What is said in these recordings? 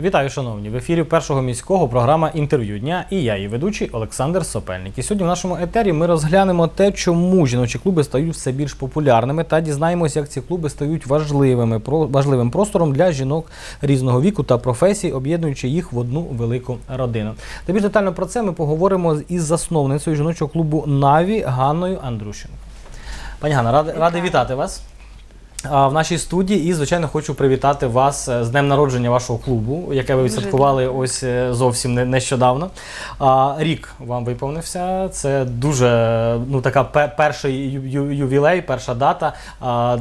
Вітаю, шановні! В ефірі першого міського програма інтерв'ю дня і я, її ведучий Олександр Сопельник. І сьогодні в нашому етері ми розглянемо те, чому жіночі клуби стають все більш популярними, та дізнаємося, як ці клуби стають важливими важливим простором для жінок різного віку та професій, об'єднуючи їх в одну велику родину. Та більш детально про це ми поговоримо із засновницею жіночого клубу Наві Ганною Андрущенко. Пані Ганна, радий, радий вітати вас. В нашій студії і, звичайно, хочу привітати вас е, з днем народження вашого клубу, яке ви відсвяткували ось е, зовсім не- нещодавно. Рік вам виповнився. Це дуже ну така пе- перший ювілей, перша дата.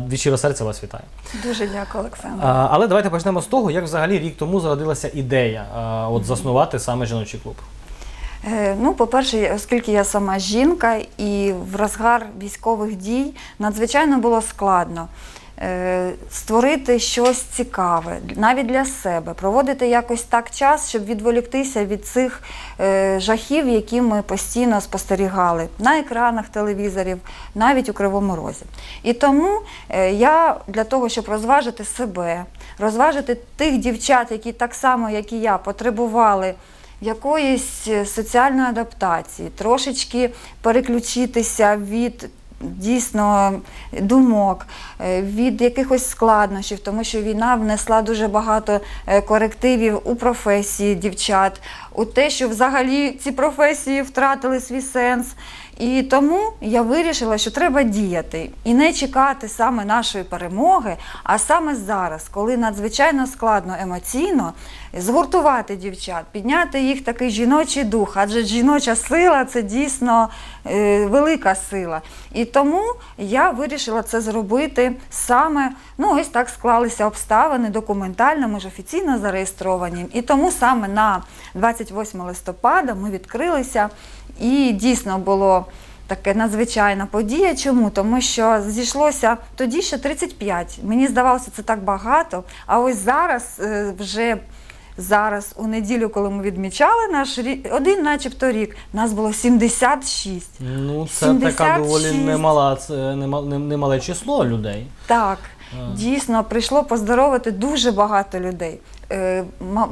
Від щиро серця вас вітаю. Дуже дякую, Олександр. Але давайте почнемо з того, як взагалі рік тому зародилася ідея от заснувати саме жіночий клуб. Е, Ну, по-перше, оскільки я сама жінка і в розгар військових дій надзвичайно було складно створити щось цікаве, навіть для себе, проводити якось так час, щоб відволіктися від цих е, жахів, які ми постійно спостерігали на екранах телевізорів, навіть у Кривому Розі. І тому е, я для того, щоб розважити себе, розважити тих дівчат, які так само, як і я, потребували якоїсь е, соціальної адаптації, трошечки переключитися від дійсно думок, е, від якихось складнощів, тому що війна внесла дуже багато е, корективів у професії дівчат, у те, що взагалі ці професії втратили свій сенс. І тому я вирішила, що треба діяти і не чекати саме нашої перемоги, а саме зараз, коли надзвичайно складно емоційно згуртувати дівчат, підняти їх такий жіночий дух, адже жіноча сила це дійсно е, велика сила. І тому я вирішила це зробити саме, ну ось так склалися обставини документально, ми ж офіційно зареєстровані. І тому саме на 28 листопада ми відкрилися, і дійсно було. Таке надзвичайна подія. Чому? Тому що зійшлося тоді ще 35. Мені здавалося, це так багато. А ось зараз е, вже зараз, у неділю, коли ми відмічали наш рік, один, начебто рік, нас було 76. Ну, це така доволі немала, немале число людей. Так, А. дійсно прийшло поздоровити дуже багато людей. Е,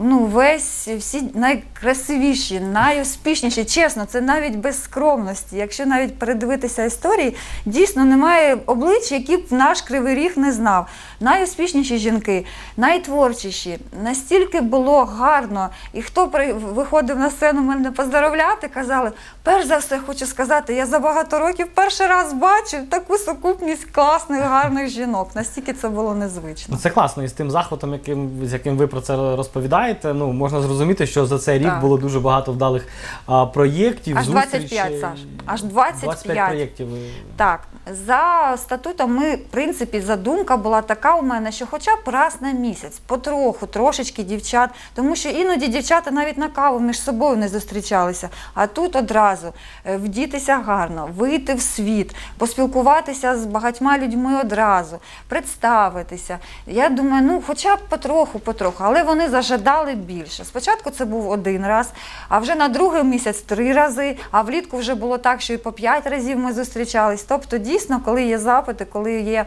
ну, весь всі найкрасивіші, найуспішніші, чесно, це навіть без скромності. Якщо навіть передивитися історії, дійсно немає облич, які б наш кривий ріг не знав. Найуспішніші жінки, найтворчіші, настільки було гарно. І хто виходив на сцену мене поздоровляти, казали, перш за все хочу сказати, я за багато років перший раз бачу таку сукупність класних, гарних жінок. Настільки це було незвично. Ну, це класно, і з тим захватом, яким, з яким ви про це розповідаєте, ну можна зрозуміти, що за цей рік Так. було дуже багато вдалих а, проєктів. Аж зустрічей. 25, Саш, аж 25. проєктів. Так, за статутом ми, в принципі, задумка була така у мене, що хоча б раз на місяць, потроху, трошечки дівчат, тому що іноді дівчата навіть на каву між собою не зустрічалися. А тут одразу е, вдітися гарно, вийти в світ, поспілкуватися з багатьма людьми одразу, представитися. Я думаю, ну хоча б потроху, потроху, але вони зажадали більше. Спочатку це був один раз, а вже на другий місяць три рази, а влітку вже було так, що і по п'ять разів ми зустрічались. Тобто, дійсно, коли є запити, коли є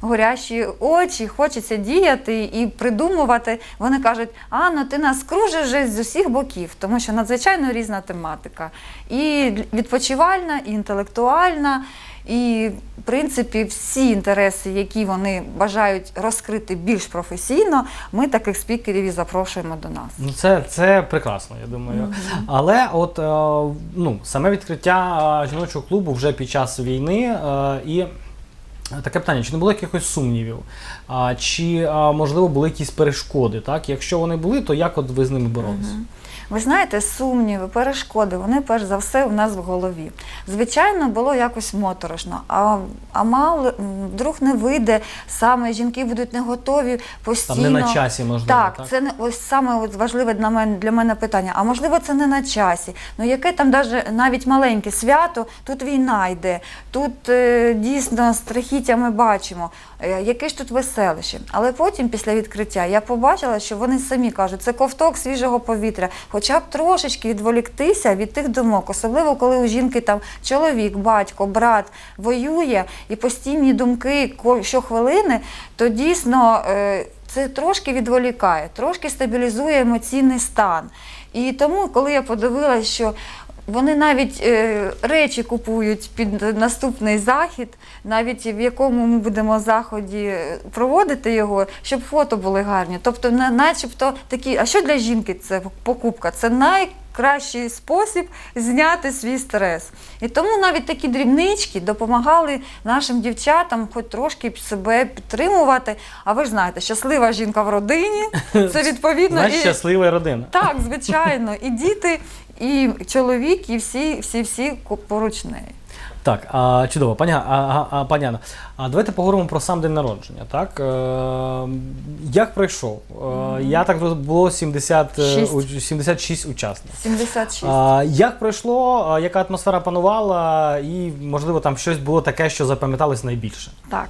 горящі очі, хочеться діяти і придумувати, вони кажуть, Анно, ти нас кружиш з усіх боків, тому що надзвичайно різна тематика. І відпочивальна, і інтелектуальна. І, в принципі, всі інтереси, які вони бажають розкрити більш професійно, ми таких спікерів і запрошуємо до нас. Ну, це, це прекрасно, я думаю. Але от е, ну, саме відкриття е, жіночого клубу вже під час війни е, і. Таке питання, чи не було якихось сумнівів? А, чи а, можливо були якісь перешкоди? Так? Якщо вони були, то як от ви з ними боролися? Ви знаєте, сумніви, перешкоди, вони перш за все у нас в голові. Звичайно, було якось моторошно. А, а мало вдруг не вийде, саме жінки будуть не готові постійно. Там не на часі, можливо. Так, Так, це не ось саме от важливе для мене для мене питання. А можливо, це не на часі. Ну яке там даже навіть маленьке свято, тут війна йде, тут е, дійсно страхіття ми бачимо. Е, яке ж тут веселище. Але потім, після відкриття, я побачила, що вони самі кажуть, це ковток свіжого повітря, хоча б трошечки відволіктися від тих думок, особливо коли у жінки там чоловік, батько, брат воює і постійні думки щохвилини, то дійсно. Е, це трошки відволікає, трошки стабілізує емоційний стан. І тому, коли я подивилася, що вони навіть е, речі купують під наступний захід, навіть в якому ми будемо заході е, проводити його, щоб фото були гарні. Тобто, начебто такі, а що для жінки це покупка? Це найкращий спосіб зняти свій стрес. І тому навіть такі дрібнички допомагали нашим дівчатам хоч трошки себе підтримувати. А ви ж знаєте, щаслива жінка в родині це відповідно Знаєш, і щаслива родина. так, звичайно, і діти, і чоловік, і всі, всі, всі поруч неї. Так, а, чудово, паня, а, а, пані Анна, а давайте поговоримо про сам день народження. Так? Е, як пройшов? Е, я так було 70, е, Шість. у- 76 учасниць. 76. А, як пройшло, а, яка атмосфера панувала, і можливо там щось було таке, що запам'яталось найбільше? Так.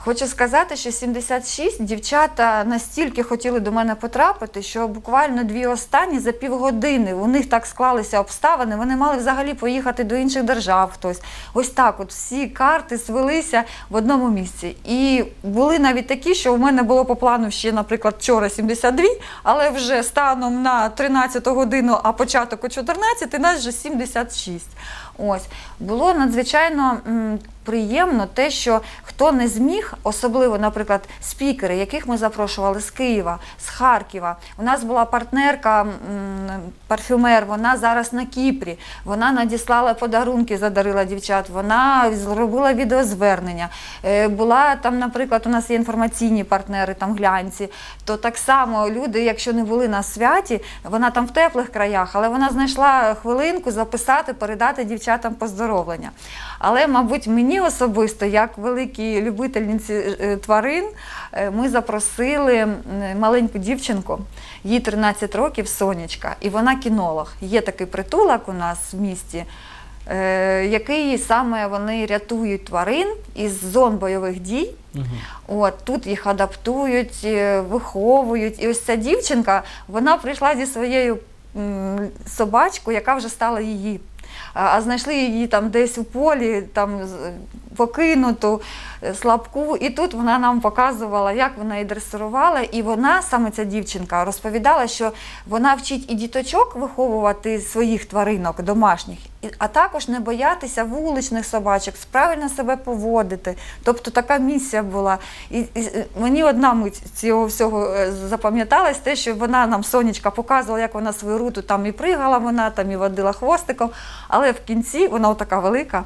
Хочу сказати, що 76 дівчата настільки хотіли до мене потрапити, що буквально дві останні за півгодини у них так склалися обставини. Вони мали взагалі поїхати до інших держав. Хтось ось так, от всі карти свелися в одному місці. І були навіть такі, що у мене було по плану ще, наприклад, вчора 72, але вже станом на 13 годину, а початок о 14, нас вже 76. Ось було надзвичайно м, приємно те, що хто не зміг, особливо, наприклад, спікери, яких ми запрошували з Києва, з Харкова. У нас була партнерка м, парфюмер. Вона зараз на Кіпрі. Вона надіслала подарунки, задарила дівчат. Вона зробила відеозвернення. Е, Була там, наприклад, у нас є інформаційні партнери, там глянці. То так само люди, якщо не були на святі, вона там в теплих краях, але вона знайшла хвилинку записати, передати дівчатам поздоровлення. Але, мабуть, мені особисто, як великій любительниці е, тварин, е, ми запросили маленьку дівчинку, їй 13 років, Сонечка, і вона кінолог. Є такий притулок у нас в місті. е, Який саме вони рятують тварин із зон бойових дій. От тут їх адаптують, е, виховують. І ось ця дівчинка, вона прийшла зі своєю собачкою, яка вже стала її. А знайшли її там десь у полі, там покинуту, е, слабку. І тут вона нам показувала, як вона її дресирувала. І вона, саме ця дівчинка, розповідала, що вона вчить і діточок виховувати своїх тваринок домашніх, а також не боятися вуличних собачок, правильно себе поводити. Тобто така місія була. І, і е, мені одна мить цього всього е, запам'яталась, те, що вона нам сонечка показувала, як вона свою руту там і пригала, вона там і водила хвостиком. Але в кінці вона така велика.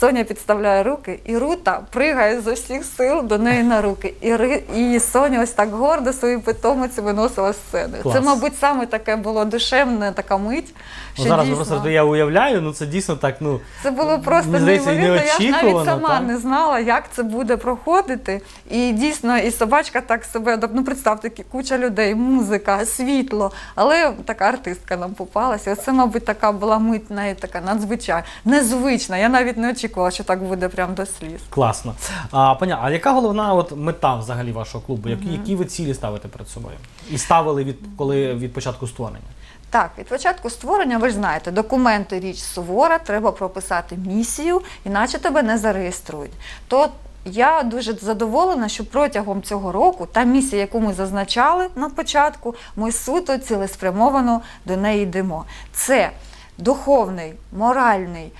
Соня підставляє руки, і Рута пригає з усіх сил до неї на руки. І, Ри- і Соня ось так гордо свою питомицю виносила з сцени. Клас. Це, мабуть, саме таке було душевне, така мить. Ну, Що зараз дійсно, просто я уявляю, ну це дійсно так, ну. це було просто Мені здається, неймовірно. Я ж навіть неочікувано, сама так? не знала, як це буде проходити. І дійсно, і собачка так себе ну представте, кі- куча людей, музика, світло. Але така артистка нам попалася. Це, мабуть, така була мить навіть така надзвичайна, незвична. Я навіть не очікувала, що так буде прям до сліз. Класно. А, паня, а яка головна от мета взагалі вашого клубу? Які, які ви цілі ставите перед собою? І ставили від коли від початку створення? Так, від початку створення, ви ж знаєте, документи річ сувора, треба прописати місію, іначе тебе не зареєструють. То я дуже задоволена, що протягом цього року та місія, яку ми зазначали на початку, ми суто цілеспрямовано до неї йдемо. Це духовний, моральний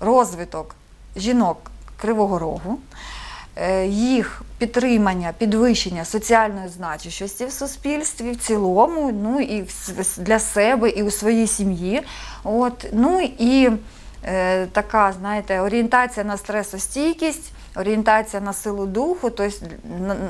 розвиток жінок Кривого Рогу, е, їх підтримання, підвищення соціальної значущості в суспільстві в цілому, ну і для себе, і у своїй сім'ї. От, ну і е, така, знаєте, орієнтація на стресостійкість. Орієнтація на силу духу, тобто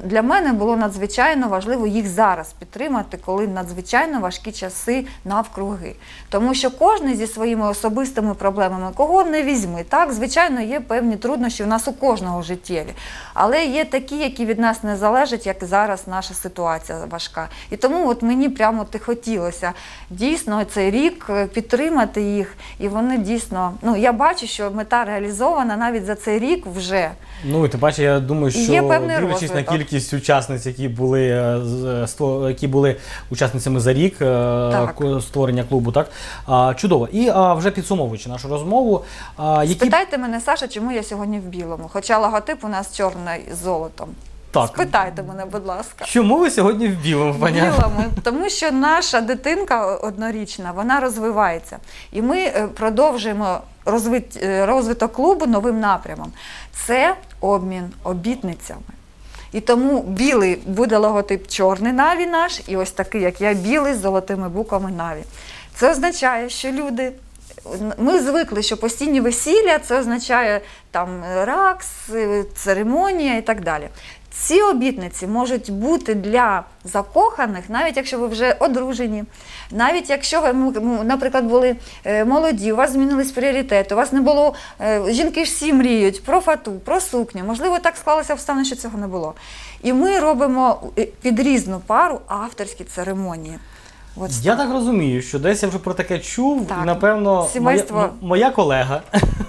для мене було надзвичайно важливо їх зараз підтримати, коли надзвичайно важкі часи навкруги. Тому що кожен зі своїми особистими проблемами, кого не візьми, так, звичайно, є певні труднощі у нас у кожного життєві. Але є такі, які від нас не залежать, як зараз наша ситуація важка. І тому от мені прямо ти хотілося дійсно цей рік е, підтримати їх. І вони дійсно, ну я бачу, що мета реалізована навіть за цей рік вже. Ну і тим паче, я думаю, що Є певний дивлячись на розвиток. кількість учасниць, які були е, з- е, які були учасницями за рік е, створення клубу, так а, чудово. І а, вже підсумовуючи нашу розмову, а, які Спитайте мене, Саша, чому я сьогодні в білому? Хоча логотип у нас чорний з золотом. Так. Спитайте мене, будь ласка. Чому ви сьогодні в білому, пані? Анно? Білими, тому що наша дитинка однорічна, вона розвивається. І ми е, продовжуємо розвит, е, розвиток клубу новим напрямом. Це обмін обітницями. І тому білий буде логотип чорний Наві наш, і ось такий, як я, білий з золотими буквами Наві. Це означає, що люди. Ми звикли, що постійні весілля це означає там ракс, е, церемонія і так далі. Ці обітниці можуть бути для закоханих, навіть якщо ви вже одружені, навіть якщо ви, м, м, наприклад, були е, молоді, у вас змінились пріоритети, у вас не було. е, Жінки всі мріють про фату, про сукню. Можливо, так склалося обставини, що цього не було. І ми робимо е, під різну пару авторські церемонії. От Я так розумію, що десь я вже про таке чув, Так. і напевно Сімейство- моя, м- моя колега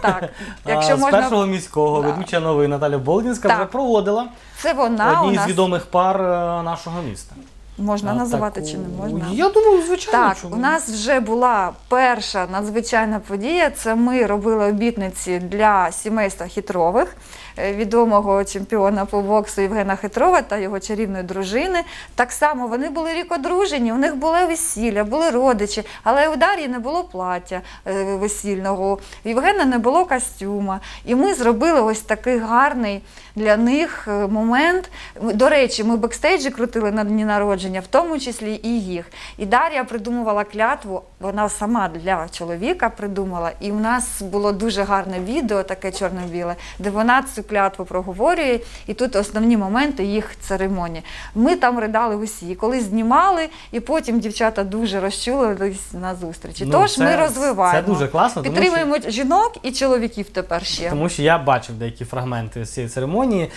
так. Якщо з можна, першого міського Да. ведуча новин Наталя Болдінська Так. вже проводила це вона у одні з нас відомих пар е, нашого міста. можна А, називати таку- чи не можна. Я думаю, звичайно. Так, чому? у нас вже була перша надзвичайна подія. Це ми робили обітниці для сімейства Хитрових, е, відомого чемпіона по боксу Євгена Хитрова та його чарівної дружини. Так само вони були рік одружені, у них було весілля, були родичі, але у Дар'ї не було плаття е, весільного, у Євгена не було костюма. І ми зробили ось такий гарний для них е, момент. До речі, ми бекстейджі крутили на дні народження, в тому числі і їх. І Дар'я придумувала клятву, вона сама для чоловіка придумала. І в нас було дуже гарне відео, таке чорно-біле, де вона цю клятву проговорює. І тут основні моменти їх церемонії. Ми там ридали усі, коли знімали, і потім дівчата дуже розчулились на зустрічі. Ну, Тож це- ми розвиваємо. Це дуже класно, тому що, Підтримуємо жінок і чоловіків тепер ще. тому що я бачив деякі фрагменти з цієї церемонії,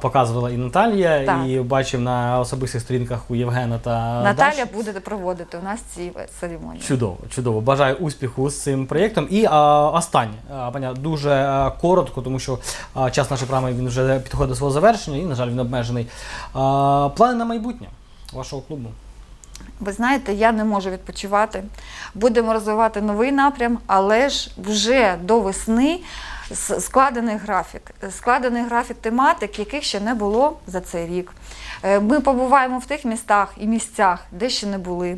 показувала і Наталія, Так. і бачив на особистих сторінках у Євгена та Наталя Даші. буде проводити у нас ці церемонії. Чудово, чудово. Бажаю успіху з цим проєктом. І а, останнє, а, паня, дуже коротко, тому що а, час нашої програми він вже підходить до свого завершення і, на жаль, він обмежений. А, плани на майбутнє вашого клубу. Ви знаєте, я не можу відпочивати. Будемо розвивати новий напрям, але ж вже до весни складений графік. Складений графік тематик, яких ще не було за цей рік. Е, Ми побуваємо в тих містах і місцях, де ще не були.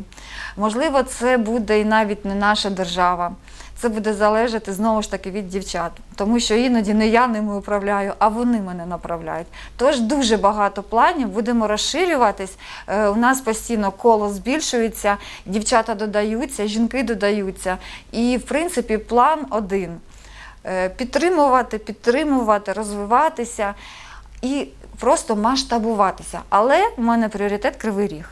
Можливо, це буде і навіть не наша держава. Це буде залежати знову ж таки від дівчат, тому що іноді не я ними управляю, а вони мене направляють. Тож дуже багато планів, будемо розширюватись. Е, У нас постійно коло збільшується, дівчата додаються, жінки додаються. І, в принципі, план один: Е, підтримувати, підтримувати, розвиватися і просто масштабуватися. Але в мене пріоритет кривий ріг.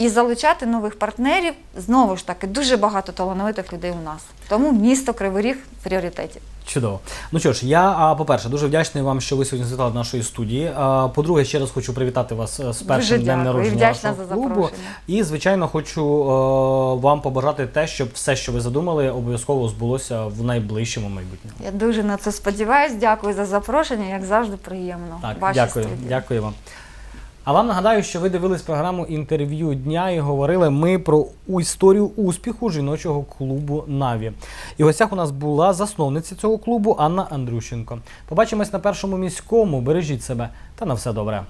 І залучати нових партнерів знову ж таки дуже багато талановитих людей у нас. Тому місто Кривий Ріг в пріоритеті. Чудово. Ну що ж, я, по-перше, дуже вдячний вам, що ви сьогодні завітали до нашої студії. По-друге, ще раз хочу привітати вас е, з першим Дуже днем народження вдячна вашого за клубу. І, звичайно, хочу е, вам побажати те, щоб все, що ви задумали, обов'язково збулося в найближчому майбутньому. Я дуже на це сподіваюся. Дякую за запрошення. Як завжди, приємно. Так, Вашій дякую, студії. дякую вам. А вам нагадаю, що ви дивились програму інтерв'ю дня і говорили ми про історію успіху жіночого клубу Наві. І в гостях у нас була засновниця цього клубу Анна Андрющенко. Побачимось на першому міському. Бережіть себе та на все добре.